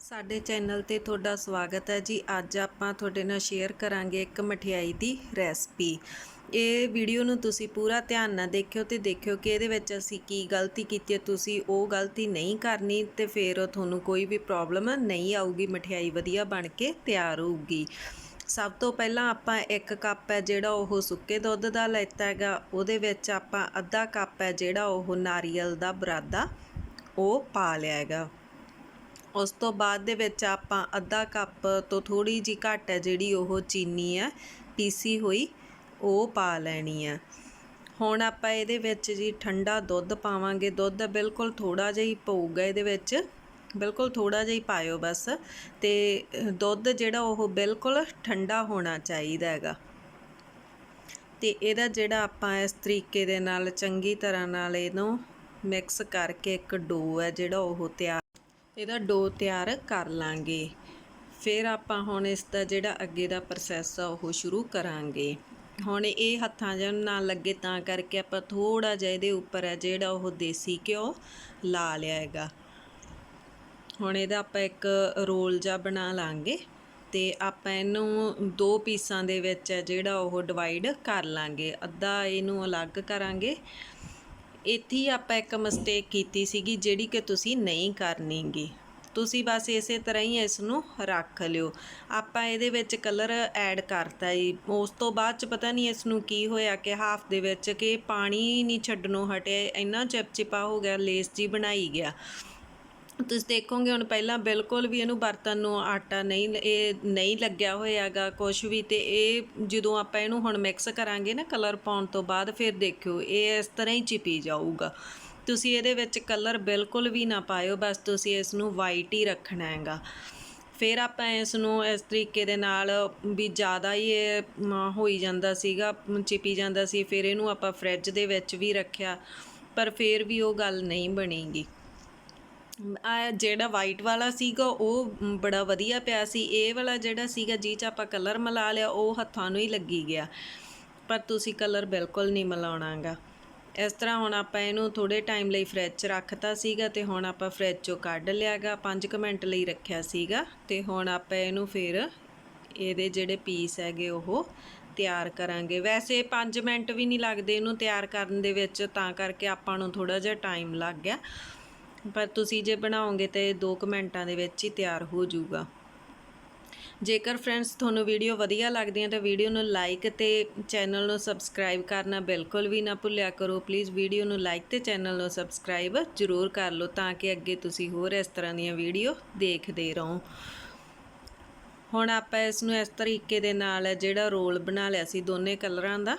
ਸਾਡੇ ਚੈਨਲ ਤੇ ਤੁਹਾਡਾ ਸਵਾਗਤ ਹੈ ਜੀ। ਅੱਜ ਆਪਾਂ ਤੁਹਾਡੇ ਨਾਲ ਸ਼ੇਅਰ ਕਰਾਂਗੇ ਇੱਕ ਮਠਿਆਈ ਦੀ ਰੈਸਪੀ ਇਹ ਵੀਡੀਓ ਨੂੰ ਤੁਸੀਂ ਪੂਰਾ ਧਿਆਨ ਨਾਲ ਦੇਖਿਓ ਤੇ ਦੇਖਿਓ ਕਿ ਇਹਦੇ ਵਿੱਚ ਅਸੀਂ ਕੀ ਗਲਤੀ ਕੀਤੀ ਹੈ। ਤੁਸੀਂ ਉਹ ਗਲਤੀ ਨਹੀਂ ਕਰਨੀ ਤੇ ਫਿਰ ਤੁਹਾਨੂੰ ਕੋਈ ਵੀ ਪ੍ਰੋਬਲਮ ਨਹੀਂ ਆਊਗੀ। ਮਠਿਆਈ ਵਧੀਆ ਬਣ ਕੇ ਤਿਆਰ ਹੋਊਗੀ। ਸਭ ਤੋਂ ਪਹਿਲਾਂ ਆਪਾਂ ਇੱਕ ਕੱਪ ਹੈ ਜਿਹੜਾ ਉਹ ਸੁੱਕੇ ਦੁੱਧ ਦਾ ਲੈਤਾ ਹੈਗਾ। ਉਹਦੇ ਵਿੱਚ ਆਪਾਂ ਅੱਧਾ ਕੱਪ ਹੈ ਜਿਹੜਾ ਉਹ ਨਾਰੀਅਲ ਦਾ ਬਰਾਦਾ ਉਹ ਪਾ ਲਿਆ ਹੈਗਾ। ਉਸ ਤੋਂ ਬਾਅਦ ਦੇ ਵਿੱਚ ਆਪਾਂ ਅੱਧਾ ਕੱਪ ਤੋਂ ਥੋੜੀ ਜੀ ਘੱਟ ਹੈ ਜਿਹੜੀ ਉਹ ਚੀਨੀ ਹੈ, ਪੀਸੀ ਹੋਈ, ਉਹ ਪਾ ਲੈਣੀ ਹੈ। ਹੁਣ ਆਪਾਂ ਇਹਦੇ ਵਿੱਚ ਜੀ ਠੰਡਾ ਦੁੱਧ ਪਾਵਾਂਗੇ। ਦੁੱਧ ਬਿਲਕੁਲ ਥੋੜਾ ਜਿਹਾ ਹੀ ਪਊਗਾ ਇਹਦੇ ਵਿੱਚ। ਬਿਲਕੁਲ ਥੋੜਾ ਜਿਹਾ ਹੀ ਪਾਇਓ ਬਸ। ਤੇ ਦੁੱਧ ਜਿਹੜਾ ਉਹ ਬਿਲਕੁਲ ਠੰਡਾ ਹੋਣਾ ਚਾਹੀਦਾ ਹੈਗਾ। ਤੇ ਇਹਦਾ ਜਿਹੜਾ ਆਪਾਂ ਇਸ ਤਰੀਕੇ ਦੇ ਨਾਲ ਚੰਗੀ ਤਰ੍ਹਾਂ ਨਾਲ ਇਹਨੂੰ ਮਿਕਸ ਕਰਕੇ ਇੱਕ ਡੋ ਹੈ ਜਿਹੜਾ ਉਹ ਤਿਆਰ ਇਹਦਾ ਡੋ ਤਿਆਰ ਕਰ ਲਾਂਗੇ। ਫਿਰ ਆਪਾਂ ਹੁਣ ਇਸ ਦਾ ਜਿਹੜਾ ਅੱਗੇ ਦਾ ਪ੍ਰੋਸੈਸ ਆ, ਉਹ ਸ਼ੁਰੂ ਕਰਾਂਗੇ। ਹੁਣ ਇਹ ਹੱਥਾਂ ਜਨ ਨਾ ਲੱਗੇ ਤਾਂ ਕਰਕੇ ਆਪਾਂ ਥੋੜਾ ਜਿਹਾ ਇਹਦੇ ਉੱਪਰ ਹੈ ਜਿਹੜਾ ਉਹ ਦੇਸੀ ਘਿਓ ਲਾ ਲਿਆ ਹੈਗਾ। ਹੁਣ ਇਹਦਾ ਆਪਾਂ ਇੱਕ ਰੋਲ ਜਿਹਾ ਬਣਾ ਲਾਂਗੇ ਤੇ ਆਪਾਂ ਇਹਨੂੰ ਦੋ ਪੀਸਾਂ ਦੇ ਵਿੱਚ ਹੈ ਜਿਹੜਾ ਉਹ ਡਿਵਾਈਡ ਕਰ ਲਾਂਗੇ। ਅੱਧਾ ਇਹਨੂੰ ਅਲੱਗ ਕਰਾਂਗੇ ਇੱਥੇ ਹੀ ਆਪਾਂ ਇੱਕ ਮਿਸਟੇਕ ਕੀਤੀ ਸੀਗੀ, ਜਿਹੜੀ ਕਿ ਤੁਸੀਂ ਨਹੀਂ ਕਰਨੀਗੀ। ਤੁਸੀਂ ਬਸ ਇਸੇ ਤਰ੍ਹਾਂ ਹੀ ਇਸ ਨੂੰ ਰੱਖ ਲਿਓ। ਆਪਾਂ ਇਹਦੇ ਵਿੱਚ ਕਲਰ ਐਡ ਕਰਤਾ ਜੀ। ਉਸ ਤੋਂ ਬਾਅਦ ਚ ਪਤਾ ਨਹੀਂ ਇਸ ਨੂੰ ਕੀ ਹੋਇਆ ਕਿ ਹਾਫ ਦੇ ਵਿੱਚ ਕਿ ਪਾਣੀ ਨਹੀਂ ਛੱਡਣੋਂ ਹਟਿਆ, ਇੰਨਾ ਚਿਪਚਿਪਾ ਹੋ ਗਿਆ ਲੇਸ ਜੀ ਬਣਾਈ ਗਿਆ। ਤੁਸੀਂ ਦੇਖੋਗੇ ਹੁਣ ਪਹਿਲਾਂ ਬਿਲਕੁਲ ਵੀ ਇਹਨੂੰ ਬਰਤਨ ਨੂੰ ਆਟਾ ਨਹੀਂ ਇਹ ਨਹੀਂ ਲੱਗਿਆ ਹੋਇਆਗਾ ਕੁਝ ਵੀ ਤੇ ਇਹ ਜਦੋਂ ਆਪਾਂ ਇਹਨੂੰ ਹੁਣ ਮਿਕਸ ਕਰਾਂਗੇ ਨਾ ਕਲਰ ਪਾਉਣ ਤੋਂ ਬਾਅਦ ਫਿਰ ਦੇਖਿਓ, ਇਹ ਇਸ ਤਰ੍ਹਾਂ ਹੀ ਚਿਪੀ ਜਾਊਗਾ। ਤੁਸੀਂ ਇਹਦੇ ਵਿੱਚ ਕਲਰ ਬਿਲਕੁਲ ਵੀ ਨਾ ਪਾਇਓ, ਬਸ ਤੁਸੀਂ ਇਸ ਨੂੰ ਵਾਈਟ ਹੀ ਰੱਖਣਾ ਹੈਗਾ। ਫਿਰ ਆਪਾਂ ਇਸ ਨੂੰ ਇਸ ਤਰੀਕੇ ਦੇ ਨਾਲ ਵੀ ਜ਼ਿਆਦਾ ਹੀ ਇਹ ਹੋਈ ਜਾਂਦਾ ਸੀਗਾ, ਚਿਪੀ ਜਾਂਦਾ ਸੀ, ਫਿਰ ਇਹਨੂੰ ਆਪਾਂ ਫ੍ਰਿਜ ਦੇ ਵਿੱਚ ਵੀ ਰੱਖਿਆ, ਪਰ ਫਿਰ ਵੀ ਉਹ ਗੱਲ ਨਹੀਂ ਬਣੇਗੀ। ਆ ਜਿਹੜਾ ਵਾਈਟ ਵਾਲਾ ਸੀਗਾ, ਉਹ ਬੜਾ ਵਧੀਆ ਪਿਆ ਸੀ। ਇਹ ਵਾਲਾ ਜਿਹੜਾ ਸੀਗਾ, ਜੀ ਚ ਆਪਾਂ ਕਲਰ ਮਿਲਾ ਲਿਆ, ਉਹ ਹੱਥਾਂ ਨੂੰ ਹੀ ਲੱਗੀ ਗਿਆ। ਪਰ ਤੁਸੀਂ ਕਲਰ ਬਿਲਕੁਲ ਨਹੀਂ ਮਿਲਾਉਣਾਗਾ। ਇਸ ਤਰ੍ਹਾਂ ਹੁਣ ਆਪਾਂ ਇਹਨੂੰ ਥੋੜੇ ਟਾਈਮ ਲਈ ਫ੍ਰਿਜ 'ਚ ਰੱਖਤਾ ਸੀਗਾ ਤੇ ਹੁਣ ਆਪਾਂ ਫ੍ਰਿਜ 'ਚੋਂ ਕੱਢ ਲਿਆਗਾ 5 ਮਿੰਟ ਲਈ ਰੱਖਿਆ ਸੀਗਾ। ਤੇ ਹੁਣ ਆਪਾਂ ਇਹਨੂੰ ਫਿਰ ਇਹਦੇ ਜਿਹੜੇ ਪੀਸ ਹੈਗੇ, ਉਹ ਤਿਆਰ ਕਰਾਂਗੇ। ਵੈਸੇ 5 ਮਿੰਟ ਵੀ ਨਹੀਂ ਲੱਗਦੇ ਇਹਨੂੰ ਤਿਆਰ ਕਰਨ ਦੇ ਵਿੱਚ, ਤਾਂ ਕਰਕੇ ਆਪਾਂ ਨੂੰ ਥੋੜਾ ਜਿਹਾ ਟਾਈਮ ਲੱਗ ਗਿਆ। ਪਰ ਤੁਸੀਂ ਜੇ ਬਣਾਓਗੇ ਤੇ 2 ਮਿੰਟਾਂ ਦੇ ਵਿੱਚ ਹੀ ਤਿਆਰ ਹੋ ਜਾਊਗਾ। ਜੇਕਰ ਫਰੈਂਡਸ ਤੁਹਾਨੂੰ ਵੀਡੀਓ ਵਧੀਆ ਲੱਗਦੀ ਹੈ ਤਾਂ ਵੀਡੀਓ ਨੂੰ ਲਾਈਕ ਤੇ ਚੈਨਲ ਨੂੰ ਸਬਸਕ੍ਰਾਈਬ ਕਰਨਾ ਬਿਲਕੁਲ ਵੀ ਨਾ ਭੁੱਲਿਆ ਕਰੋ। ਪਲੀਜ਼ ਵੀਡੀਓ ਨੂੰ ਲਾਈਕ ਤੇ ਚੈਨਲ ਨੂੰ ਸਬਸਕ੍ਰਾਈਬ ਜ਼ਰੂਰ ਕਰ ਲਓ ਤਾਂ ਕਿ ਅੱਗੇ ਤੁਸੀਂ ਹੋਰ ਇਸ ਤਰ੍ਹਾਂ ਦੀਆਂ ਵੀਡੀਓ ਦੇਖਦੇ ਰਹੋ। ਹੁਣ ਆਪਾਂ ਇਸ ਨੂੰ ਇਸ ਤਰੀਕੇ ਦੇ ਨਾਲ ਜਿਹੜਾ ਰੋਲ ਬਣਾ ਲਿਆ ਸੀ ਦੋਨੇ ਕਲਰਾਂ ਦਾ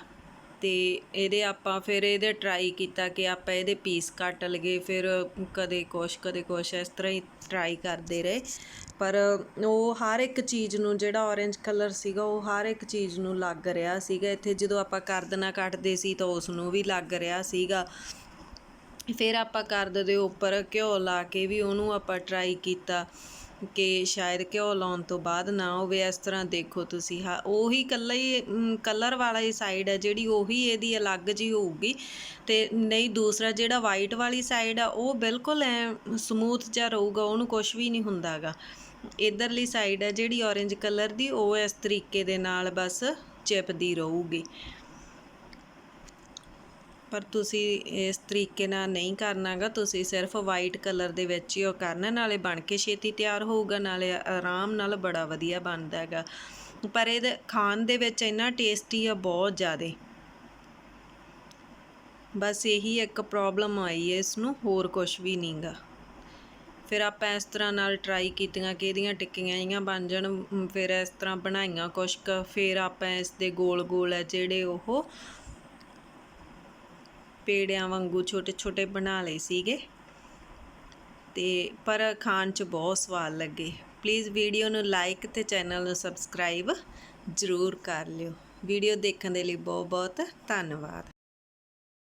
ਤੇ ਇਹਦੇ ਆਪਾਂ ਫਿਰ ਇਹਦੇ ਟਰਾਈ ਕੀਤਾ ਕਿ ਆਪਾਂ ਇਹਦੇ ਪੀਸ ਕੱਟ ਲਗੇ ਫਿਰ ਕਦੇ ਕੁਛ ਕਦੇ ਕੁਛ ਇਸ ਤਰ੍ਹਾਂ ਹੀ ਟਰਾਈ ਕਰਦੇ ਰਹੇ। ਪਰ ਉਹ ਹਰ ਇੱਕ ਚੀਜ਼ ਨੂੰ ਜਿਹੜਾ orange ਕਲਰ ਸੀਗਾ, ਉਹ ਹਰ ਇੱਕ ਚੀਜ਼ ਨੂੰ ਲੱਗ ਰਿਹਾ ਸੀਗਾ। ਇੱਥੇ ਜਦੋਂ ਆਪਾਂ ਕਰਦਨਾ ਕੱਟਦੇ ਸੀ ਤਾਂ ਉਸ ਨੂੰ ਵੀ ਲੱਗ ਰਿਹਾ ਸੀਗਾ। ਫਿਰ ਆਪਾਂ ਕਰਦ ਦੇ ਉੱਪਰ ਘਿਓ ਲਾ ਕੇ ਵੀ ਉਹਨੂੰ ਆਪਾਂ ਟਰਾਈ ਕੀਤਾ। ਕਿ ਸ਼ਾਇਦ ਘਿਓ ਲਾਉਣ ਤੋਂ ਬਾਅਦ ਨਾ ਹੋਵੇ, ਇਸ ਤਰ੍ਹਾਂ ਦੇਖੋ ਤੁਸੀਂ। ਹਾਂ, ਉਹੀ ਕੱਲਾ ਹੀ ਕਲਰ ਵਾਲਾ ਹੀ ਸਾਈਡ ਹੈ ਜਿਹੜੀ ਉਹੀ ਇਹਦੀ ਅਲੱਗ ਜੀ ਹੋਊਗੀ। ਤੇ ਨਹੀਂ, ਦੂਸਰਾ ਜਿਹੜਾ ਵਾਈਟ ਵਾਲੀ ਸਾਈਡ ਆ, ਉਹ ਬਿਲਕੁਲ ਐ ਸਮੂਥ ਜਿਹਾ ਰਹੂਗਾ, ਉਹਨੂੰ ਕੁਝ ਵੀ ਨਹੀਂ ਹੁੰਦਾਗਾ। ਇਧਰਲੀ ਸਾਈਡ ਹੈ ਜਿਹੜੀ orange ਕਲਰ ਦੀ, ਉਹ ਇਸ ਤਰੀਕੇ ਦੇ ਨਾਲ ਬਸ ਚਿਪਦੀ ਰਹੂਗੀ। ਪਰ ਤੁਸੀਂ ਇਸ ਤਰੀਕੇ ਨਾਲ ਨਹੀਂ ਕਰਨਾਗਾ, ਤੁਸੀਂ ਸਿਰਫ ਵਾਈਟ ਕਲਰ ਦੇ ਵਿੱਚ ਹੀ ਉਹ ਕਰਨਾ, ਨਾਲੇ ਬਣ ਕੇ ਛੇਤੀ ਤਿਆਰ ਹੋਊਗਾ, ਨਾਲੇ ਆਰਾਮ ਨਾਲ ਬੜਾ ਵਧੀਆ ਬਣਦਾ ਹੈਗਾ। ਪਰ ਇਹਦੇ ਖਾਣ ਦੇ ਵਿੱਚ ਇੰਨਾ ਟੇਸਟੀ ਆ, ਬਹੁਤ ਜ਼ਿਆਦੇ। ਬਸ ਇਹੀ ਇੱਕ ਪ੍ਰੋਬਲਮ ਆਈ ਹੈ ਇਸ ਨੂੰ ਹੋਰ ਕੁਝ ਵੀ ਨਹੀਂਗਾ। ਫਿਰ ਆਪਾਂ ਇਸ ਤਰ੍ਹਾਂ ਨਾਲ ਟਰਾਈ ਕੀਤੀਆਂ ਕਿ ਇਹਦੀਆਂ ਟਿੱਕੀਆਂ ਜੀਆਂ ਬਣ ਜਾਣ, ਫਿਰ ਇਸ ਤਰ੍ਹਾਂ ਬਣਾਈਆਂ ਕੁਛ ਕੁ, ਫਿਰ ਆਪਾਂ ਇਸ ਦੇ ਗੋਲ ਗੋਲ ਹੈ ਜਿਹੜੇ ਉਹ ਪੇੜਿਆਂ ਵਾਂਗੂ ਛੋਟੇ ਛੋਟੇ ਬਣਾ ਲਏ ਸੀਗੇ। ਤੇ ਪਰ ਖਾਣ 'ਚ ਬਹੁਤ ਸਵਾਦ ਲੱਗੇ। ਪਲੀਜ਼ ਵੀਡੀਓ ਨੂੰ ਲਾਈਕ ਤੇ ਚੈਨਲ ਨੂੰ ਸਬਸਕ੍ਰਾਈਬ ਜ਼ਰੂਰ ਕਰ ਲਿਓ। ਵੀਡੀਓ ਦੇਖਣ ਦੇ ਲਈ ਬਹੁਤ ਬਹੁਤ ਧੰਨਵਾਦ।